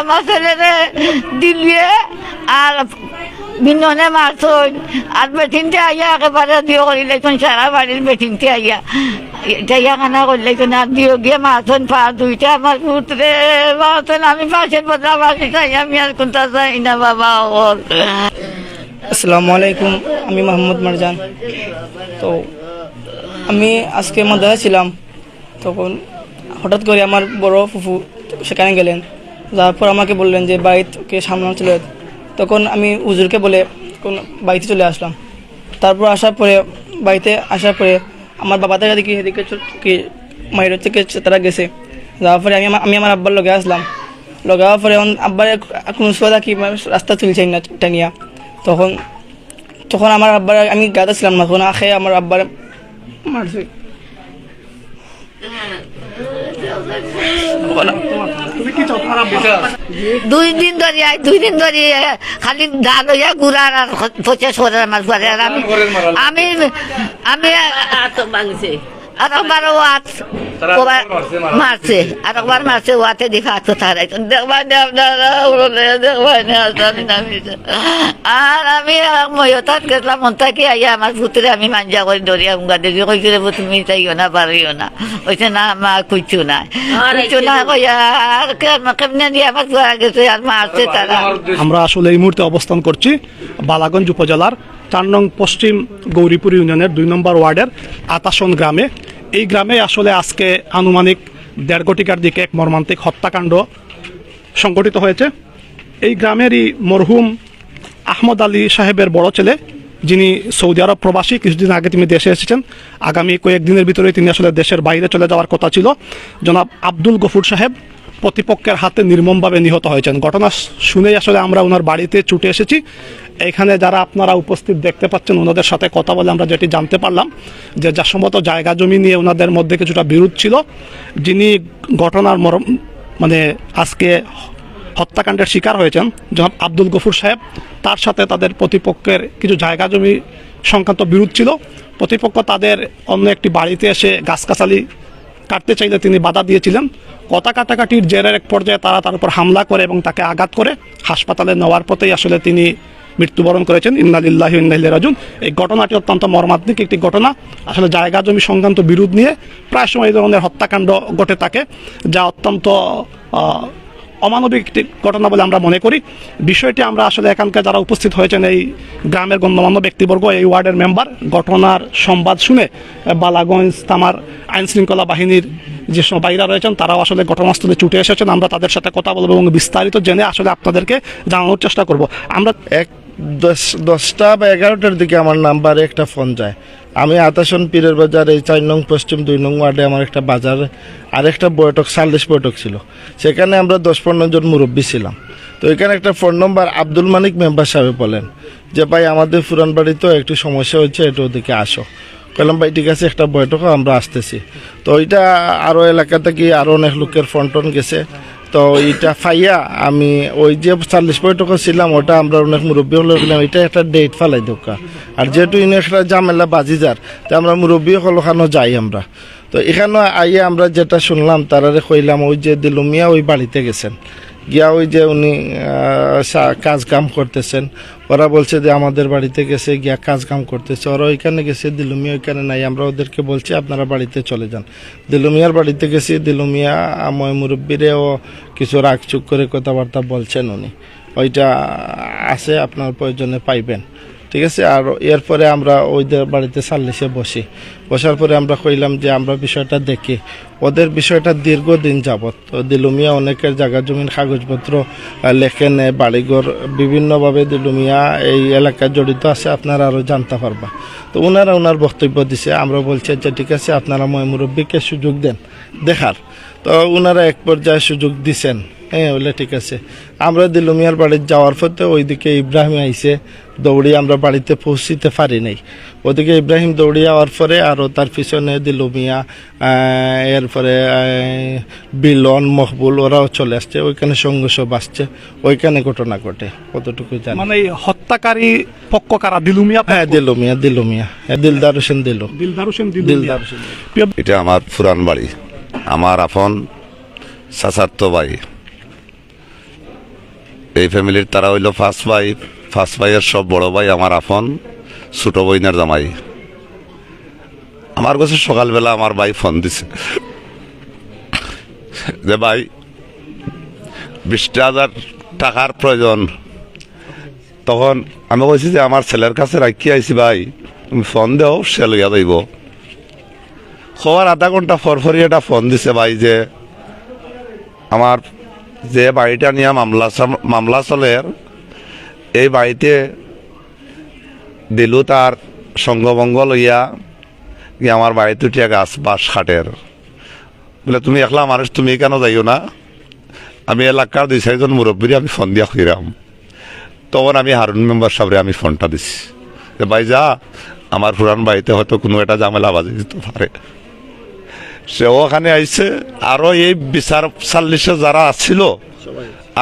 আমার ছেলেরে দিল্লিয়ে আর বিননে মারছই আর বেটিনতে আইয়া একেবারে দিও করিলে সারা বাড়ির বেটিনতে আইয়া। যাইয়া খানা করলে আর দিও গিয়ে মারছন পা দুইটা আমার পুত্রে মারছন আমি পাশের বদলা বাসি চাই আমি আর কোনটা চাই না বাবা, ওর। আসসালামু আলাইকুম, আমি মোহাম্মদ মারজান। তো আমি আজকে মাদ্রাসা ছিলাম। তখন হঠাৎ করে আমার বড় ফুফু সেখানে গেলেন। যাওয়ার পর আমাকে বললেন যে বাড়িতে সামলানো চলে তখন আমি উজুরকে বলে কোন বাড়িতে চলে আসলাম। তারপর আসার পরে, বাড়িতে আসার পরে আমার বাবা থেকে দেখি এদিকে চ- কি মায়ের থেকে তারা গেছে। যাওয়ার পরে আমি আমি আমার আব্বার লগে আসলাম। লগে হওয়ার পরে এখন আব্বার কোনো সোজা কি মানে রাস্তা চলছে না টানিয়া তখন তখন আমার আব্বার, আমি গাদা ছিলাম না, তখন আখে আমার আব্বার মারছে। দুই দিন ধরে আই দুই দিন ধরে খালি ডাল হইয়া গুড়া আর পচে সরে মাছ আমি আমি আমি আর একবার ওয়াত মারছে আর একবার মারছে ওয়াতে দেখা তো তারাই দেখবাই না আপনারা দেখবাই না আমি। আর আমি ময়তাত গেছিলাম মন থেকে আইয়া আমার পুত্রে আমি মাঞ্জা করে দরিয়া উঙ্গা দেখি কইছিল তুমি চাইও না পারিও না কইছে না মা কুচু না কুচু না কইয়া আর কেমন- দিয়ে আমার গেছে আর মারছে তারা আমরা আসলে এই মুহূর্তে অবস্থান করছি বালাগঞ্জ উপজেলার চার নং পশ্চিম গৌরীপুর ইউনিয়নের দুই নম্বর ওয়ার্ডের আতাসন গ্রামে। এই গ্রামে আসলে আজকে আনুমানিক দেড় কোটিকার দিকে এক মর্মান্তিক হত্যাকাণ্ড সংঘটিত হয়েছে। এই গ্রামেরই মরহুম আহমদ আলী সাহেবের বড় ছেলে, যিনি সৌদি আরব প্রবাসী, কিছুদিন আগে তিনি দেশে এসেছেন। আগামী কয়েকদিনের ভিতরে তিনি আসলে দেশের বাইরে চলে যাওয়ার কথা ছিল। জনাব আব্দুল গফুর সাহেব প্রতিপক্ষের হাতে নির্মমভাবে নিহত হয়েছেন। ঘটনা শুনেই আসলে আমরা ওনার বাড়িতে ছুটে এসেছি। এখানে যারা আপনারা উপস্থিত দেখতে পাচ্ছেন, ওনাদের সাথে কথা বলে আমরা যেটি জানতে পারলাম যে যা সম্ভবত জায়গা জমি নিয়ে ওনাদের মধ্যে কিছুটা বিরোধ ছিল। যিনি ঘটনার মরম মানে আজকে হত্যাকাণ্ডের শিকার হয়েছেন, জনাব আব্দুল গফুর সাহেব, তার সাথে তাদের প্রতিপক্ষের কিছু জায়গা জমি সংক্রান্ত বিরোধ ছিল। প্রতিপক্ষ তাদের অন্য একটি বাড়িতে এসে গাছগাছালি কাটতে চাইলে তিনি বাধা দিয়েছিলেন। কথা কাটাকাটির জেরের এক পর্যায়ে তারা তার উপর হামলা করে এবং তাকে আঘাত করে হাসপাতালে নেওয়ার পথেই আসলে তিনি মৃত্যুবরণ করেছেন। ইন্নালিল্লাহি ইন্নাইলে রাজুন এই ঘটনাটি অত্যন্ত মর্মান্তিক একটি ঘটনা। আসলে জায়গা জমি সংক্রান্ত বিরোধ নিয়ে প্রায় সময় এই ধরনের হত্যাকাণ্ড ঘটে থাকে, যা অত্যন্ত অমানবিক একটি ঘটনা বলে আমরা মনে করি। বিষয়টি আমরা আসলে এখানকার যারা উপস্থিত হয়েছেন এই গ্রামের গণ্যমান্য ব্যক্তিবর্গ, এই ওয়ার্ডের মেম্বার, ঘটনার সংবাদ শুনে বালাগঞ্জ তামার আইন শৃঙ্খলা বাহিনীর যে সব বাইরা রয়েছেন, তারাও আসলে ঘটনাস্থলে ছুটে এসেছেন। আমরা তাদের সাথে কথা বলব এবং বিস্তারিত জেনে আসলে আপনাদেরকে জানানোর চেষ্টা করব। আমরা এক দশ, দশটা বা এগারোটার দিকে আমার নাম্বারে একটা ফোন যায়। আমি আতাসন পীরের বাজার, এই চার নং পশ্চিম দুই নং ওয়ার্ডে আমার একটা বাজার, আর একটা বৈঠক সাল্লিশ বৈঠক ছিল। সেখানে আমরা দশ পনেরো জন মুরব্বী ছিলাম। তো এখানে একটা phone number Abdul Manik member সাহেব বলেন যে, ভাই, আমাদের ফুরান বাড়িতেও একটু সমস্যা হচ্ছে একটু ওদিকে আসো। কলাম ভাই, ঠিক আছে, একটা বৈঠকও আমরা আসতেছি। তো ওইটা আরও এলাকা থেকে আরও অনেক লোকের ফোন টোন গেছে। তো এটা ফাইয়া আমি ওই যে চল্লিশ টাকা ছিলাম, ওটা আমরা অনেক মুরব্বী হলে এটা একটা ডেট ফালাই দোকা আর যেহেতু ইনি একটা জামেলা বাজি যার তো আমরা মুরব্বী হল ওখানেও যাই আমরা। তো এখানে আইয়া আমরা যেটা শুনলাম, তারারে কইলাম, ওই যে দিলুমিয়া ওই বাড়িতে গেছেন। গিয়া ওই যে উনি কাজ কাম করতেছেন। ওরা বলছে যে আমাদের বাড়িতে গেছে, গিয়া কাজ কাম করতেছে। ওরা ওইখানে গেছে, দিলুমিয়া ওইখানে নাই। আমরা ওদেরকে বলছি, আপনারা বাড়িতে চলে যান। দিলুমিয়ার বাড়িতে গেছি, দিলুমিয়া ময় মুরব্বীরেও কিছু রাগ রাগচুক করে কথাবার্তা বলছেন উনি। ওইটা আছে, আপনার প্রয়োজনে পাইবেন। ঠিক আছে? আর এরপরে আমরা ওইদের বাড়িতে সাল্লিশে বসি। বসার পরে আমরা কইলাম যে আমরা বিষয়টা দেখি। ওদের বিষয়টা দীর্ঘদিন যাবৎ। তো দিলুমিয়া অনেকের জায়গা জমিন কাগজপত্র লেখে নেয় বাড়িঘর, বিভিন্নভাবে দিলুমিয়া এই এলাকায় জড়িত আছে। আপনারা আরও জানতে পারবা। তো ওনারা ওনার বক্তব্য দিছে। আমরা বলছি যে ঠিক আছে, আপনারা ময় মুরব্বীকে সুযোগ দেন, দেখার। তো ওনারা এক পর্যায়ে সুযোগ দিছেন। হ্যাঁ বলে ঠিক আছে। আমরা দিলুমিয়ার বাড়ি যাওয়ার পথে ওইদিকে ইব্রাহিম আইসে দৌড়ে আমরা বাড়িতে পৌঁছিতে পারি নাই। ওদিকে ইব্রাহিম দৌড়ে যাওয়ার পরে আরও তার পিছনে দিলুমিয়া মিয়া এরপরে বিলন মকবুল ওরাও চলে আসছে ওইখানে সংঘর্ষ বাসছে ওইখানে ঘটনা ঘটে কতটুকু জানি। মানে হত্যাকারী পক্ষ কারা? দিলুমিয়া হ্যাঁ দিলু মিয়া দিলুমিয়া হ্যাঁ দিলদার হোসেন দিলু। দিলদার হোসেন দিলদার দিলদার হোসেন এটা আমার পুরান বাড়ি। আমার আপন চাচাতো ভাই। এই ফ্যামিলির তারা হইল ফার্স্ট ভাই ফার্স্ট ভাইয়ের সব বড় ভাই আমার আপন, ছোট বইনের জামাই। আমার কাছে সকালবেলা আমার ভাই ফোন দিছে। যে ভাই বিশটা হাজার টাকার প্রয়োজন। তখন আমি বলছি যে আমার ছেলের কাছে রাখি আইছি ভাই, তুমি ফোন দেও, সে লইয়া যাইব। খবর আধা ঘণ্টা ফরফরি একটা ফোন দিছে ভাই যে, আমার যে বাড়িটা নিয়ে মামলা মামলা চলের এই বাড়িতে দিলু তার সঙ্গভঙ্গ লইয়া কি আমার বাড়িতে উঠিয়া গাছ বাস খাটের। বলে, তুমি একলা মানুষ, তুমি কেন যাইও না? আমি এলাকার দুই চারিজন মুরব্বীরে আমি ফোন দিয়া খুঁড়াম তখন আমি হারুন মেম্বার সাহেবরে আমি ফোনটা দিছি। যে, ভাই, যা, আমার পুরান বাড়িতে হয়তো কোনো একটা ঝামেলা বাজে দিতে পারে। সে ওখানে আইছে, আরও এই বিচার চাল্লিশে যারা আছিল,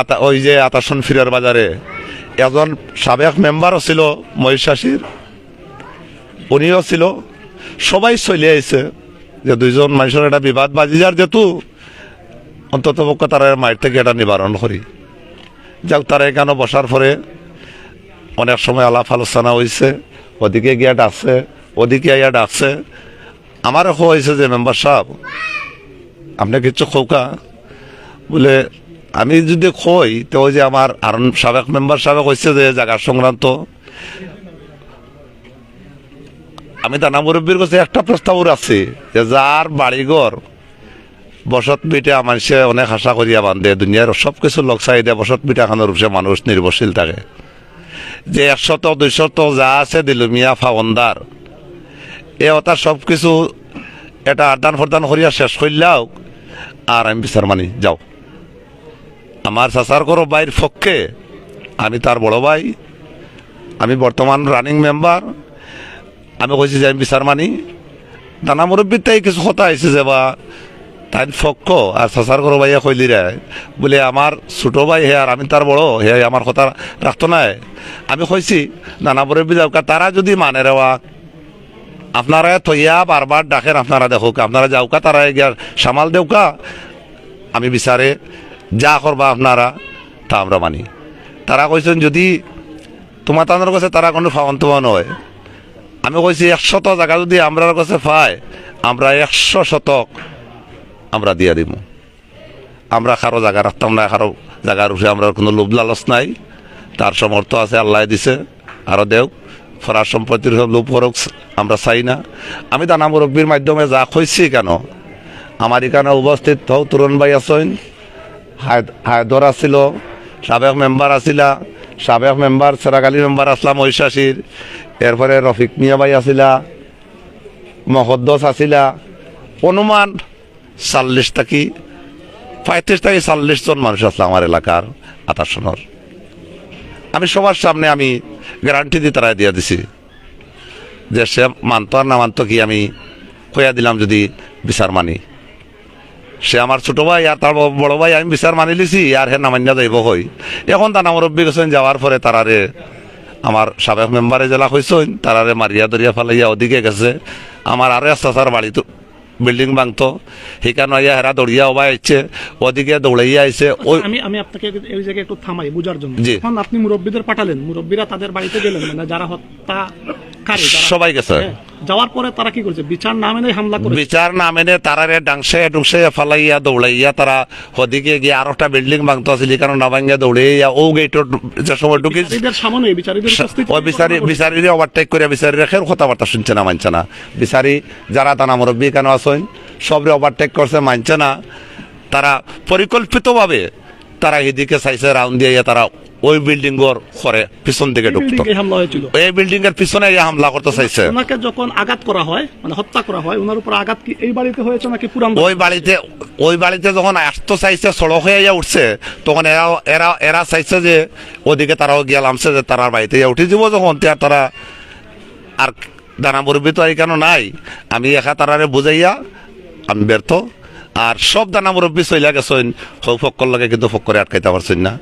আতা, ওই যে আতাসন ফিরার বাজারে এজন সাবেক মেম্বারও ছিল মহিষাসীর। উনিও ছিল। সবাই চলে আইছে যে দুইজন মানুষের একটা বিবাদ বাজি যার যেহেতু অন্তত পক্ষ তারা মায়ের থেকে এটা নিবারণ করি। যাক, তারা এখানে বসার পরে অনেক সময় আলাপ আলোচনা হয়েছে ওদিকে গিয়া ডাকছে, ওদিকে ইয়া ডাকছে। আমারও হয়েছে যে মেম্বার সাহেব, আপনি কিছু খোকা বলে আমি যদি কই, তো যে আমার আর সাবেক মেম্বার সাহেব কইছে যে জায়গা সংক্রান্ত। আমি দানা মুরব্বীর কাছে একটা প্রস্তাব আছে যে যার বাড়িঘর বসত বিটা মানুষে অনেক আশা করিয়া বান্ধে দুনিয়ার সব কিছু চাই দিয়ে বসত বিটা খানোর উপরে মানুষ নির্ভরশীল থাকে। যে একশত, দুইশত যা আছে দিলুমিয়া ফাওন্দার এ ওটা সব কিছু এটা আদান প্রদান করিয়া শেষ করলেও আর আমি বিচার মানি, যাও। আমার চাচার করো বাইর পক্ষে, আমি তার বড় ভাই, আমি বর্তমান রানিং মেম্বার আমি কইছি যে আমি বিচার মানি। দানা মুরব্বীর তাই কিছু কথা আইছে যে বা তাই ফক্ক আর চাচার করো ভাইয়া কইলি রে বলে আমার ছোট ভাই হে আর আমি তার বড়, হে আমার কথা রাখতো নাই। আমি কইছি দানা মুরব্বী যাওকা তারা যদি মানে রেওয়া আপনারা থইয়া বারবার ডাকেন, আপনারা দেখুক, আপনারা যাওকা তারা সামাল দেউকা আমি বিচারে যা করবা আপনারা, তা আমরা মানি। তারা কইছেন যদি তোমার তাদের কাছে তারা কোনো ফাওয়ান্ত নয়। আমি কইছি একশত জায়গা যদি আমরা কাছে পাই আমরা একশো শতক আমরা দিয়ে দিব আমরা কারও জায়গা রাখতাম না, কারও জায়গার উপরে আমরা কোনো লোভ লালচ নাই। তার সমর্থ আছে, আল্লাহ দিছে, আরও দেও। ফরার সম্পত্তির সব লোভ করুক আমরা চাই না। আমি দানা মুরব্বীর মাধ্যমে যা কইছি কেন? আমার এখানে উপস্থিত হও, তরুণ ভাই আছেন। হায়দর আছিল, সাবেক মেম্বার আছিলা সাবেক মেম্বার সেরাগালি মেম্বার আসলাম ঐশাসীর এরপরে রফিক মিয়া ভাই আছিলা মহদ্দস আছিলা অনুমান চাল্লিশ থাকি, পঁয়ত্রিশ থেকে চাল্লিশ জন মানুষ আসলে আমার এলাকার আতাসনের আমি সবার সামনে আমি গ্যারান্টি দিয়ে তারা দিয়ে দিছি, যে সে মানত আর না মানত কি আমি কইয়া দিলাম যদি বিচার মানি। সে আমার ছোট ভাই আর তার বড় ভাই আমি বিচার মানি লিছি আর হে নামান্য যাইব হই। এখন তার মুরব্বী গেছেন যাওয়ার পরে তারারে আমার সাবেক মেম্বারে জেলা হয়েছেন তারারে মারিয়া দরিয়া ফালাইয়া ওদিকে গেছে। আমার আরও একটা তার বাড়ি তো বিল্ডিং ভাঙতো। সেইখানে আইয়া হেরা দৌড়িয়া ওবাই আইছে ওদিকে দৌড়াইয়া আইছে। ওই আমি আমি আপনাকে এই জায়গায় একটু থামাই বুঝার জন্য। এখন আপনি মুরব্বীদের পাঠালেন মুরব্বীরা তাদের বাড়িতে গেলেন মানে যারা যারা- সবাই গেছে। হ্যাঁ, যাওয়ার পরে তারা কি করছে? বিচার না মেনে হামলা করে বিচার না মেনে তারারে ডাংসে ডুংসে ফালাইয়া দৌড়াইয়া তারা হদিকে গিয়ে আর একটা বিল্ডিং ভাঙতো আছিল কারণ না ভাঙিয়া দৌড়াইয়া ও গেটর যে সময় ঢুকি বিচারীদের সামনে বিচারীদের ওই বিচারি বিচারিরে ওভারটেক করে বিচারি রেখে কথাবার্তা শুনছে না মানছে না। বিচারি যারা তানা মুরব্বী কেন আসেন সবরে ওভারটেক করছে মানছে না। তারা পরিকল্পিতভাবে তারা এদিকে চাইছে রাউন্ড দিয়ে তারা ওই বিল্ডিং ওর করে পিছন দিকে ঢুকতো। এই বিল্ডিং এর পিছনে হামলা করতে চাইছে। ওনাকে যখন আঘাত করা হয় মানে হত্যা করা হয় ওনার উপর আঘাত কি এই বাড়িতে হয়েছে নাকি পুরান ওই বাড়িতে ওই বাড়িতে যখন আসতে চাইছে সড়ক হয়ে উঠছে তখন এরা এরা এরা চাইছে যে ওদিকে তারাও গিয়া নামছে যে তারা বাড়িতে উঠে যাব যখন তে তারা আর দানা মুরব্বী তো এখানে নাই। আমি একা তারারে বুঝাইয়া আমি ব্যর্থ। আর সব দানা মুরব্বী চইলা গেছেন সৌ ফক্কর লাগে কিন্তু ফক্করে আটকাইতে পারছেন না।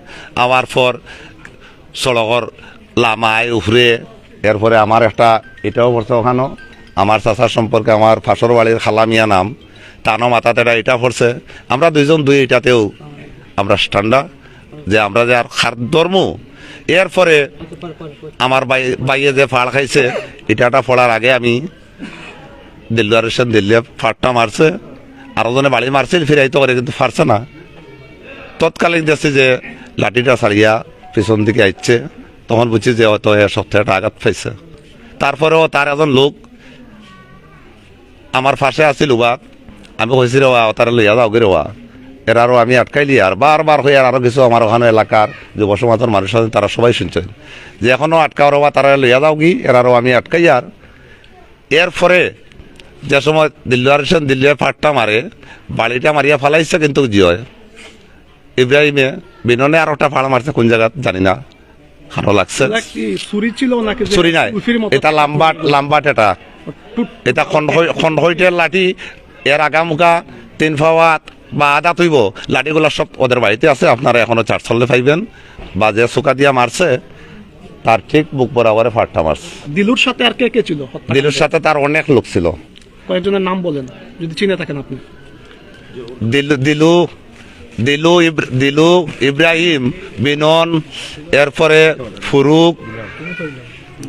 আবার পর সড়কর লামায় উফরে, এরপরে আমার একটা, এটাও পড়ছে ওখানো, আমার চাচার সম্পর্কে আমার ফাঁসর বাড়ির খালামিয়া নাম, তানো মাথাতে এটা এটা পড়ছে। আমরা দুইজন দুই এটাতেও আমরা স্ট্যান্ডা, যে আমরা যে আর খার ধর্ম। এরপরে আমার বাই বাইয়ে যে ফাড় খাইছে ইটাটা ফোড়ার আগে আমি দিল্লুয়ার এসেন দিল্লিয়া ফাড়টা মারছে। আরও জনে বাড়ি মারছিল ফিরাইতে করে, কিন্তু ফারছে না। তৎকালীন দেখছি যে লাঠিটা ছাড়িয়া পিছন দিকে আসছে তখন বুঝছি যে হয়তো এ সপ্তাহটা আঘাত পাইছে। তারপরেও তার এজন লোক আমার পাশে আছিল উবা আমি কইছি রে ওয়া তারা লইয়া যাও গে রেওয়া। এরারও আমি আটকাইলি আর বারবার হয়ে আর আরও কিছু আমার ওখানে এলাকার যুব সমাজের মানুষ আছেন তারা সবাই শুনছেন যে এখনও আটকাও রবা তারা লইয়া যাও গি এরারও আমি আটকাই আর। এরপরে যে সময় দিল্লুয়ার হোসেন দিল্লিয়ার ফাটটা মারে বাড়িটা মারিয়া ফালাইছে কিন্তু জিয় ইব্রাহিমে বিননে আর একটা ফাড়া মারছে কোন জায়গা জানি না। ভালো লাগছে। ছুরি ছিল নাকি চুরি নাই। এটা লাম্বাট লাম্বাট এটা। এটা খণ্ড খণ্ড হইটের লাঠি এর আগামুখা তিন ফাওয়াত বা আদা তুইব লাঠিগুলো সব ওদের বাড়িতে আছে আপনারা এখনও চার চললে পাইবেন। বা যে চোকা দিয়া মারছে তার ঠিক বুক বরাবরে ফাটটা মারছে। দিলুর সাথে আর কে কে ছিল? দিলুর সাথে তার অনেক লোক ছিল। কয়েকজনের নাম বলেন যদি চিনে থাকেন আপনি। দিলু দিলু দিলু দিলু ইব্রাহিম বিনন এরপরে ফুরুক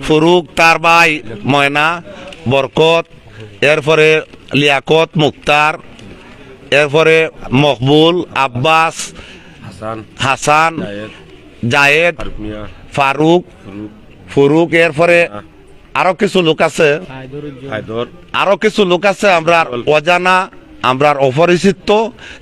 ফুরুক তার ভাই ময়না বরকত এরপরে লিয়াকত মুক্তার এরপরে মকবুল আব্বাস হাসান জায়েদ ফারুক ফুরুক এরপরে আরও কিছু লোক আছে। আরও কিছু লোক আছে আমরা অজানা আমরা অপরিচিত।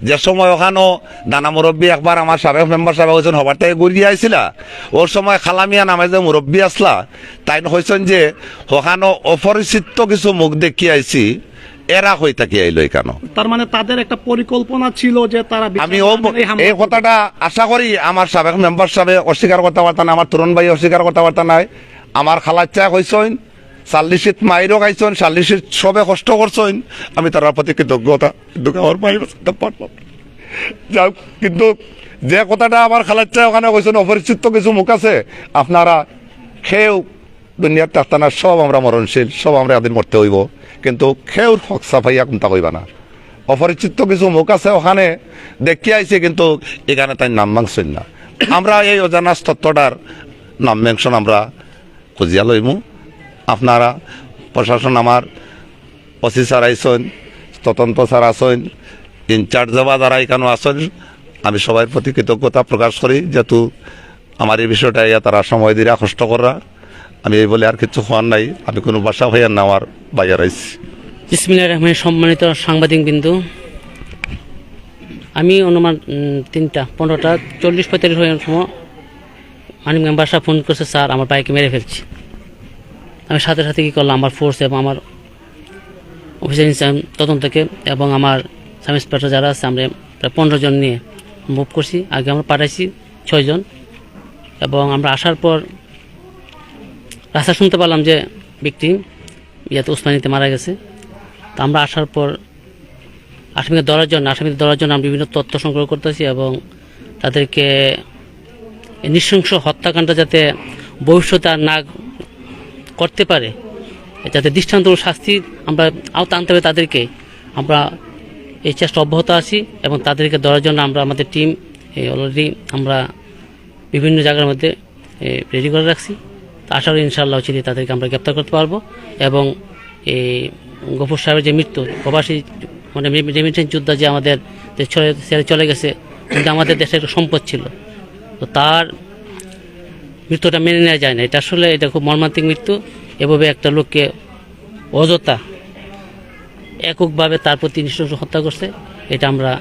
যে সময় ওখানো দানা মুরব্বী একবার আমার সাবেক মেম্বার সাহেব হয়েছেন হবার থেকে ঘুরিয়ে আইছিলা ওর সময় খালামিয়া নামে যে মুরব্বী আসলা তাই হয়েছেন যে ওখানো অপরিচিত কিছু মুখ দেখি আইছি এরা হয়ে থাকি আইলো কেন তার মানে তাদের একটা পরিকল্পনা ছিল যে তারা আমি এই কথাটা আশা করি আমার সাবেক মেম্বার সাহেব অস্বীকার কথাবার্তা নাই আমার তরুণ ভাই অস্বীকার কথাবার্তা নাই আমার খালাচ্চা কইসইন চাল্লিশিত মাইরও খাইছেন চাল্লিশিত সবে কষ্ট করছেন আমি তার প্রতি কৃতজ্ঞতা। কিন্তু আমার ভাই পারলাম যাক কিন্তু যে কথাটা আমার খালাচ্চা ওখানে কইছেন অপরিচিত কিছু মুখ আছে, আপনারা খেয়েও দুনিয়ার তাস্তানা সব আমরা মরণশীল সব আমরা একদিন মরতে হইব। কিন্তু খেউর হক সাফাইয়া কোনটা কইবা না? অপরিচিত কিছু মুখ আছে ওখানে, দেখি আইছে, কিন্তু এখানে তাই নাম মাংসেন না। আমরা এই অজানা তত্ত্বটার নাম মেনশন আমরা খুঁজিয়া লইমু। আপনারা, প্রশাসন আমার, ওসি স্যার আইসন তদন্ত স্যার আসেন ইনচার্জ যাবা যারা এখানে আসেন আমি সবাই প্রতি কৃতজ্ঞতা প্রকাশ করি, যেহেতু আমার এই বিষয়টা তারা সময় দিয়ে কষ্ট করা। আমি এই বলে আর কিছু হওয়ার নাই, আমি কোনো বাসা হইয়ার না, আমার বাইরে আইছি ইসমিল্লা রহমান সম্মানিত সাংবাদিক বিন্দু। আমি অনুমান তিনটা, পনেরোটা, চল্লিশ পঁয়তাল্লিশ হয়ে সময় মানিক মেম্বার ফোন করছে, স্যার, আমার বাইকে মেরে ফেলছি। আমি সাথে সাথে কী করলাম, আমার ফোর্স এবং আমার অফিসার ইনচার্জ তদন্তকে এবং আমার সাব ইন্সপেক্টর যারা আছে, আমরা প্রায় পনেরো জন নিয়ে মুভ করছি। আগে আমরা পাঠাইছি ছয়জন এবং আমরা আসার পর রাস্তা শুনতে পারলাম যে ব্যক্তি ইয়াতে উসমানিতে মারা গেছে। তা আমরা আসার পর আসামিকে ধরার জন্য আসামিকে ধরার জন্য আমরা বিভিন্ন তথ্য সংগ্রহ করতেছি এবং তাদেরকে নৃশংস হত্যাকাণ্ড যাতে ভবিষ্যতে আর না করতে পারে, যাতে দৃষ্টান্ত শাস্তি আমরা আওতা আনতে হবে তাদেরকে, আমরা এই চেষ্টা অব্যাহত আছি এবং তাদেরকে ধরার জন্য আমরা আমাদের টিম অলরেডি আমরা বিভিন্ন জায়গার মধ্যে রেডি করে রাখছি। তো আশা করি ইনশাআল্লাহ চিনি তাদেরকে আমরা গ্রেপ্তার করতে পারব এবং এই গফুর সাহেবের যে মৃত্যু, প্রবাসী মানে রেমিটেন্স যোদ্ধা যে আমাদের চলে চলে গেছে, কিন্তু আমাদের দেশে একটা সম্পদ ছিল। তো তার মৃত্যুটা মেনে নেওয়া যায় না। এটা আসলে এটা খুব মর্মান্তিক মৃত্যু। এভাবে একটা লোককে অযথা এককভাবে তার প্রতি নৃশংস হত্যা করছে, এটা আমরা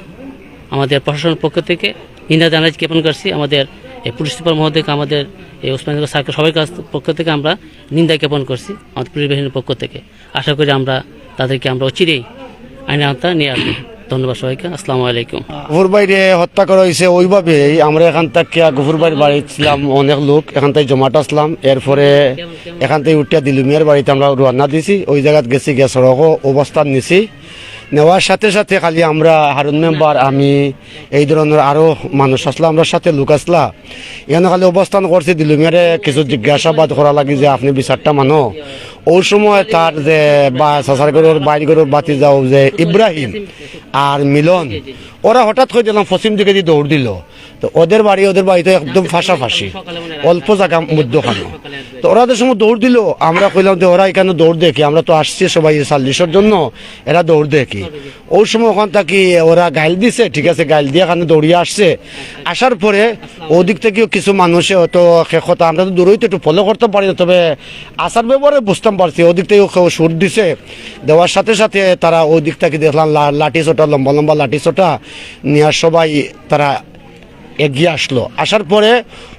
আমাদের প্রশাসনের পক্ষ থেকে নিন্দা জানাই, জ্ঞাপন করছি। আমাদের এই পুলিশ সুপার মহোদয়কে, আমাদের এই ওসমান সার্কেল সবাই কাছ পক্ষ থেকে আমরা নিন্দা জ্ঞাপন করছি, আমাদের পুলিশ বাহিনীর পক্ষ থেকে। আশা করি আমরা তাদেরকে আমরা অচিরেই আইনে আওতা নিয়ে আসব। ধন্যবাদ সবাইকে, আসসালামু আলাইকুম। গফুর বাইরে হত্যা করা হয়েছে ওইভাবে। আমরা এখান থেকে গফুর বাড়ির বাড়ি ছিলাম অনেক লোক, এখান থেকে জমাট আসলাম। এরপরে এখান থেকে উঠিয়া দিলুমিয়ার বাড়িতে আমরা রওনা দিছি। ওই জায়গাত গেছি গ্যাস সড়কও অবস্থান নিছি। নেওয়ার সাথে সাথে খালি আমরা হারুন মেম্বার, আমি, এই ধরনের আরও মানুষ আসলা, আমরা সাথে লোক আসলা। এখানে খালি অবস্থান করছি, দিলুমিয়ারে কিছু জিজ্ঞাসাবাদ করা লাগি যে আপনি বিচারটা মানো। ওই সময় তার যে বা বাইরগড়ের বাতি যাও যে ইব্রাহিম আর মিলন, ওরা হঠাৎ করে দিলাম পশ্চিম দিকে দিয়ে দৌড় দিল। তো ওদের বাড়ি, ওদের বাড়িতে একদম ফাঁসাফাঁসি, অল্প জায়গা মধ্যখানে। ওরা যে সময় দৌড় দিল। আমরা কইলাম যে ওরা এখানে দৌড় দেখি আমরা তো আসছি সবাই সাল্লিশের জন্য এরা দৌড় দেখি। ওই সময় ওখান থাকি ওরা গাইল দিছে ঠিক আছে গাইল দিয়ে এখানে দৌড়িয়ে আসছে। আসার পরে ওদিক থেকেও কিছু মানুষে হয়তো শেষত আমরা তো দূরই তো একটু ফলো করতে পারি না, তবে আসার ব্যাপারে বুঝতাম পারছি। ওদিক থেকেও কেউ সুর দিছে। দেওয়ার সাথে সাথে তারা ওই দিক থেকে দেখলাম লাঠি ছোটা লম্বা লম্বা লাঠি ছোটা নিয়ে সবাই তারা এগিয়ে আসলো। আসার পরে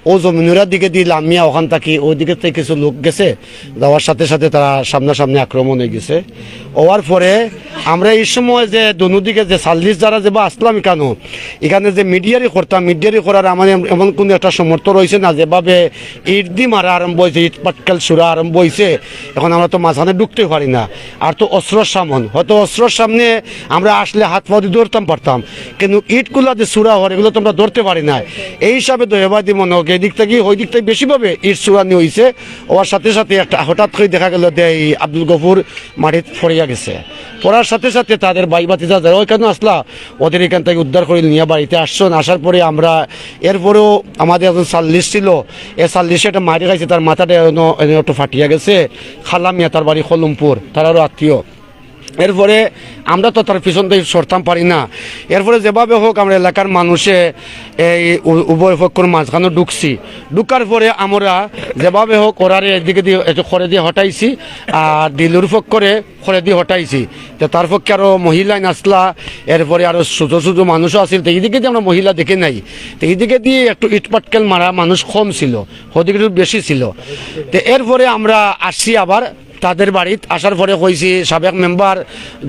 ও জমিনুরার দিকে দিয়ে লামিয়া ওখান থাকি ওই দিকে থেকে কিছু লোক গেছে, যাওয়ার সাথে সাথে তারা সামনাসামনি আক্রমণ হয়ে গেছে। হওয়ার পরে আমরা এই সময় যে দিকে যে সাল্লিশ যারা যে বা আসলাম কেন? এখানে যে মিডিয়ারি করতাম মিডিয়ারি করার আমাদের এমন কোনো একটা সমর্থ রয়েছে না, যেভাবে ইট দি মারা আরম্ভ হয়েছে ইট পাটকাল সুরা আরম্ভ হয়েছে, এখন আমরা তো মাঝখানে ঢুকতে পারি না। আর তো অস্ত্রর সামন, হয়তো অস্ত্রর সামনে আমরা আসলে হাত পা দিয়ে ধরতাম, পারতাম। কিন্তু ইটগুলো যে সুরা হওয়ার এগুলো তো আমরা ধরতে পারি না। এই হিসাবে তো এবাদি মনে হোক এই দিক থেকে ওই দিক থেকে বেশিভাবে ইট সুরা নিয়ে হয়েছে ওর সাথে সাথে একটা হঠাৎ করে দেখা গেল যে এই আব্দুল গফুর মাটিত পড়িয়া গেছে। পড়ার সাথে সাথে তাদের বাই বাতিজা যারা ওইখানে আসলা? ওদের এখান থেকে উদ্ধার করে নিয়ে বাড়িতে আসছেন। আসার পরে আমরা এরপরেও আমাদের একজন সাল্লিশ ছিল। এ সাল্লিশে একটা মারি খাইছে, তার মাথাটা একটু ফাটিয়া গেছে। খালামিয়া তার বাড়ি খলমপুর তারারও আত্মীয়। এরপরে আমরা তো তার পিছন থেকে সরতাম পারি না। এরপরে যেভাবে হোক আমরা এলাকার মানুষে এই উভয় পক্ষর মাঝখানে ঢুকছি। ঢুকার পরে আমরা যেভাবে হোক ওরারে এদিকে দিয়ে খড়ে দিয়ে হটাইছি আর দিলুর পক্ষরে খড়ে দিয়ে হটাইছি। তো তার পক্ষে আরও মহিলাই নাচলা, এরপরে আরও ছোটো ছোটো মানুষও আছিল। তো এইদিকে দিয়ে আমরা মহিলা দেখে নাই। তো এইদিকে দিয়ে একটু ইটপাটকেল মারা মানুষ কম ছিল একটু বেশি ছিল। তো এরপরে আমরা আসছি আবার তাদের বাড়িতে আসার পরে কইছি, সাবেক মেম্বার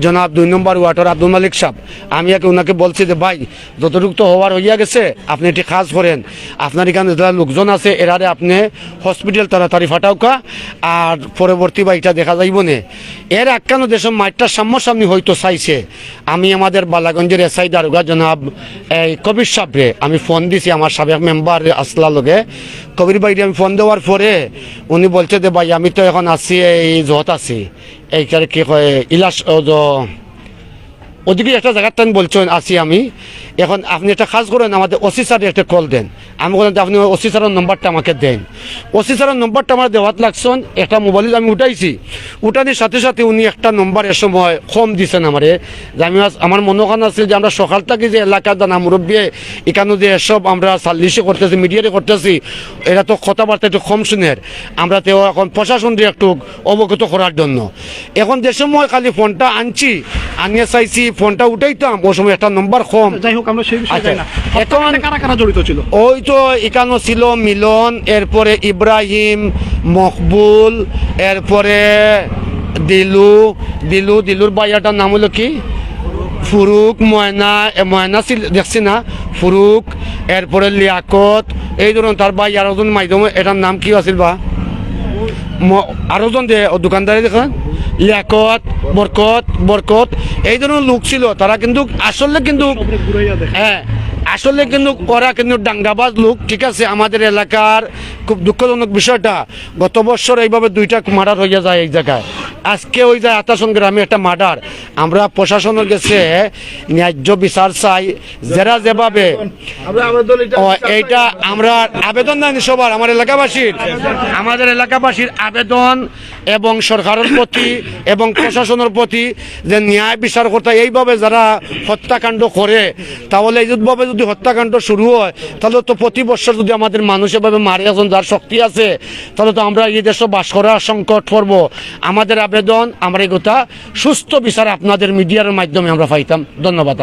জনাব দুই নম্বর ওয়ার্ডের আব্দুল মালিক সাহেব, আমি একে ওনাকে বলছি যে, ভাই, যতটুকু তো হওয়ার হইয়া গেছে, আপনি একটি কাজ করেন। আপনার এখানে যারা লোকজন আছে, এরারে আপনি হসপিটাল তাড়াতাড়ি ফাটাওকা আর পরবর্তী বাড়িটা দেখা যাইব নে। এর একখানো দেশের মাইটটার সামনাসামনি হয়তো চাইছে। আমি আমাদের বালাগঞ্জের এসআই দারোগা জনাব, এই কবির সাহেবরে আমি ফোন দিছি, আমার সাবেক মেম্বার আসলা লগে। কবির বাইরে আমি ফোন দেওয়ার পরে উনি বলছে যে, ভাই, আমি তো এখন আছি এই জত আছে। এইখানে কি কয় ইলাস ওদিকে একটা জায়গার টাইম বলছেন, আছি আমি। এখন আপনি একটা কাজ করেন, আমাদের ওসি স্যার একটা কল দেন। আমি যে আপনি ওসি স্যারের নম্বরটা আমাকে দেন। ওসি স্যারের নম্বরটা আমার দেওয়াত লাগছেন, একটা মোবাইল আমি উঠাইছি। উঠানির সাথে সাথে উনি একটা নম্বর এ সময় কম দিছেন আমারে। যে আমি আমার মনে ওখানে আছে যে আমরা সকাল থেকে যে এলাকার দানা মুরব্বী, এখানে যে এসব আমরা সাল্লিশে করতেছি মিডিয়াতে করতেছি, এরা তো কথাবার্তা একটু কম শুনের আমরা তো এখন প্রশাসন দিয়ে একটু অবগত করার জন্য। এখন যে সময় খালি ফোনটা আনছি চাইছি ফোনটা উঠাইতাম ওই সময় একটা নম্বর কম। যাই হোক আমরা সেই বিষয়ে আচ্ছা, না। এখন- হত্যাকাণ্ডে কারা কারা জড়িত ছিল? ওই তো এখানে ছিল মিলন এরপরে ইব্রাহিম মকবুল এরপরে দিলু। দিলু দিলুর বাইয়াটার নাম হলো কি? ফুরুক ময়না ময়না ছিল দেখছি না। ফুরুক এরপরে লিয়াকত এই ধরুন তার ভাই আরও জন মাইদম এটার নাম কি আছিল বা? ম- আরও জন দে দোকানদারে দোকানদারি দেখেন। লিয়াকত, বরকত বরকত, এই ধরনের লোক ছিল। তারা কিন্তু আসলে কিন্তু হ্যাঁ আসলে কিন্তু ওরা কিন্তু ডাঙ্গাবাজ লোক, ঠিক আছে? আমাদের এলাকার খুব দুঃখজনক বিষয়টা। গত বছর এইভাবে দুইটা মার্ডার হইয়া যায় এই জায়গায়। আজকে ওই যায় আতাসন গ্রামে একটা মার্ডার। আমরা প্রশাসনের কাছে ন্যায্য বিচার চাই যারা যেভাবে আবেদন এইটা আমরা আবেদন জানি সবার আমার এলাকাবাসীর। আমাদের এলাকাবাসীর আবেদন এবং সরকারের প্রতি এবং প্রশাসনের প্রতি যে ন্যায় বিচার করতে এইভাবে যারা হত্যাকাণ্ড করে তাহলে এইভাবে যদি হত্যাকাণ্ড শুরু হয় তাহলে তো প্রতি বছর যদি আমাদের মানুষ এভাবে মারে যার শক্তি আছে তাহলে তো আমরা এই দেশে বাস করার সংকট পড়ব আমাদের আবেদন আমরা এই কথা সুস্থ বিচার আপনাদের মিডিয়ার মাধ্যমে আমরা পাইতাম ধন্যবাদ।